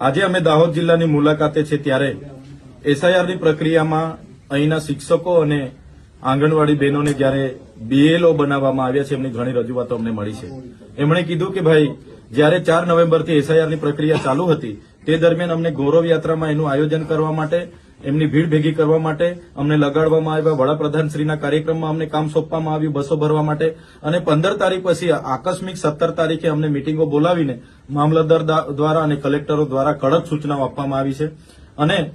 આજે અમે દાહોદ જિલ્લાની મુલાકાતે છે ત્યારે એસઆઈઆરની પ્રક્રિયામાં અહીંના શિક્ષકો અને આંગણવાડી બહેનોને જ્યારે બીએલઓ બનાવવામાં આવ્યા છે, એમની ઘણી રજૂઆતો અમને મળી છે. એમણે કીધું કે ભાઈ, જ્યારે ચાર નવેમ્બરથી એસઆઈઆરની પ્રક્રિયા ચાલુ હતી, તે દરમિયાન અમને ગૌરવ યાત્રામાં એનું આયોજન કરવા માટે એમની ભીડ ભેગી કરવા માટે અમને લગાડવામાં આવ્યા. વડાપ્રધાનશ્રીના કાર્યક્રમમાં અમને કામ સોંપવામાં આવ્યું, બસો ભરવા માટે. અને પંદર તારીખ પછી આકસ્મિક સત્તર તારીખે અમને મિટિંગો બોલાવીને મામલતદાર દ્વારા અને કલેક્ટરો દ્વારા કડક સૂચનાઓ આપવામાં આવી છે. અને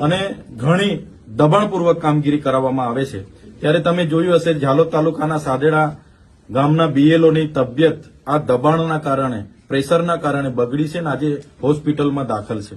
અને ઘણી દબાણપૂર્વક કામગીરી કરાવવામાં આવે છે. ત્યારે તમે જોયું હશે, ઝાલોદ તાલુકાના સાદેડા ગામના બીએલઓની તબિયત આ દબાણના કારણે, પ્રેશરના કારણે બગડી છે અને આજે હોસ્પિટલમાં દાખલ છે.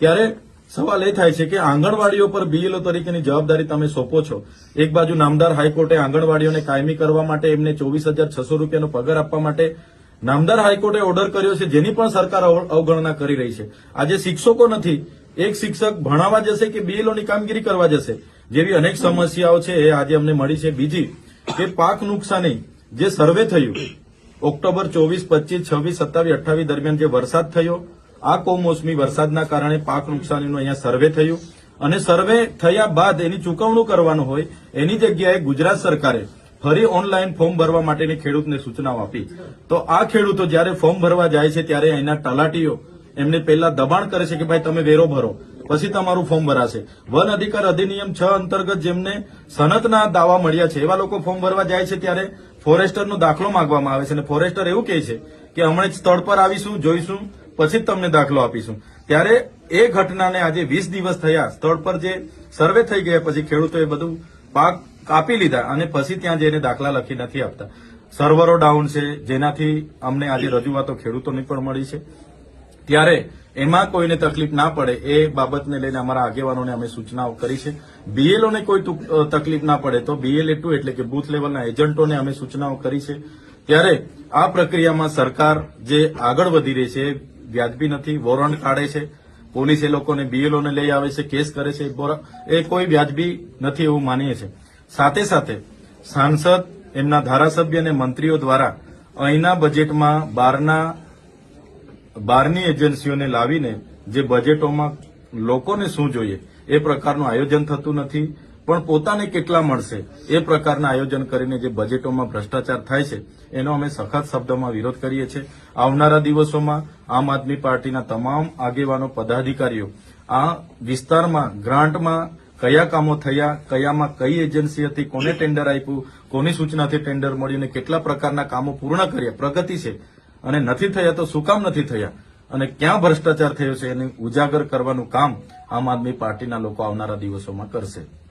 ત્યારે સવાલ એ થાય છે કે આંગણવાડીઓ પર બીએલઓ તરીકેની જવાબદારી તમે સોંપો છો? એક બાજુ નામદાર હાઈકોર્ટે આંગણવાડીઓને કાયમી કરવા માટે એમને ચોવીસ હજાર છસો રૂપિયાનો પગાર આપવા માટે નામદાર હાઈકોર્ટે ઓર્ડર કર્યો છે, જેની પણ સરકાર અવ- અવગણના કરી રહી છે. આજે શિક્ષકો નથી, એક શિક્ષક ભણાવવા જશે કે બીએલઓની કામગીરી કરવા જશે? જેવી અનેક સમસ્યાઓ છે, એ આજે અમને મળી છે. બીજી, કે પાક નુકસાની જે સર્વે થયું, ઓક્ટોબર ચોવીસ, પચીસ, છવ્વીસ, સત્તાવીસ, અઠ્ઠાવીસ દરમિયાન જે વરસાદ થયો આ કમોસમી વરસાદના કારણે પાક નુકસાનીનું અહીંયા સર્વે થયું અને સર્વે થયા બાદ એની ચૂકવણું કરવાનું હોય એની જગ્યાએ ગુજરાત સરકારે ફરી ઓનલાઈન ફોર્મ ભરવા માટેની ખેડૂતને સૂચનાઓ આપી. તો આ ખેડૂતો જ્યારે ફોર્મ ભરવા જાય છે ત્યારે અહીંના તલાટીઓ એમને પહેલા દબાણ કરે છે કે ભાઈ તમે વેરો ભરો, પછી તમારું ફોર્મ ભરાશે. વન અધિકાર અધિનિયમ છ અંતર્ગત જેમને સનતના દાવા મળ્યા છે, એવા લોકો ફોર્મ ભરવા જાય છે ત્યારે ફોરેસ્ટરનો દાખલો માંગવામાં આવે છે અને ફોરેસ્ટર એવું કહે છે કે હમણાં સ્થળ પર આવીશું, જોઈશું પછી જ તમને દાખલો આપીશું. ત્યારે એ ઘટનાને આજે વીસ દિવસ થયા. સ્થળ પર જે સર્વે થઈ ગયા, પછી ખેડૂતોએ બધું પાક કાપી લીધા અને પછી ત્યાં જઈને દાખલા લખી નથી આપતા. સર્વરો ડાઉન છે, જેનાથી અમને આજે રજૂઆતો ખેડૂતોની પણ મળી છે. ત્યારે એમાં કોઈને તકલીફ ના પડે એ બાબતને લઈને અમારા આગેવાનોને અમે સૂચનાઓ કરી છે. બીએલઓને કોઈ તુક- તકલીફ ના પડે તો બીએલએ ટુ એટલે કે બૂથ લેવલના એજન્ટોને અમે સૂચનાઓ કરી છે. ત્યારે આ પ્રક્રિયામાં સરકાર જે આગળ વધી રહી છે વ્યાજબી નથી, વોરંટ કાઢે છે, પોલીસ એ લોકોને બીએલઓને લઈ આવે છે, કેસ કરે છે એ કોઈ વ્યાજબી નથી એવું માનીએ છે. સાથે સાથે સાંસદ એમના ધારાસભ્ય અને મંત્રીઓ દ્વારા અહીંના બજેટમાં બહારના બહારની એજન્સીઓને લાવીને જે બજેટોમાં લોકોને શું જોઈએ, એ પ્રકારનું આયોજન થતું નથી. પણ પોતાને કેટલા મળશે, એ પ્રકારના આયોજન કરીને જે બજેટોમાં ભ્રષ્ટાચાર થાય છે, એનો અમે સખત શબ્દોમાં વિરોધ કરીએ છીએ. આવનારા દિવસોમાં આમ આદમી પાર્ટીના તમામ આગેવાનો, પદાધિકારીઓ, આ વિસ્તારમાં, ગ્રાન્ટમાં કયા કામો થયા, કયામાં કઈ એજન્સી હતી, કોને ટેન્ડર આપ્યું, કોની સૂચનાથી ટેન્ડર મળ્યું અને કેટલા પ્રકારના કામો પૂર્ણ કર્યા, પ્રગતિ છે. અને નથી થયા તો શું કામ નથી થયા? અને ક્યાં ભ્રષ્ટાચાર થયો છે, એને ઉજાગર કરવાનું કામ આમ આદમી પાર્ટીના લોકો આવનારા દિવસોમાં કરશે.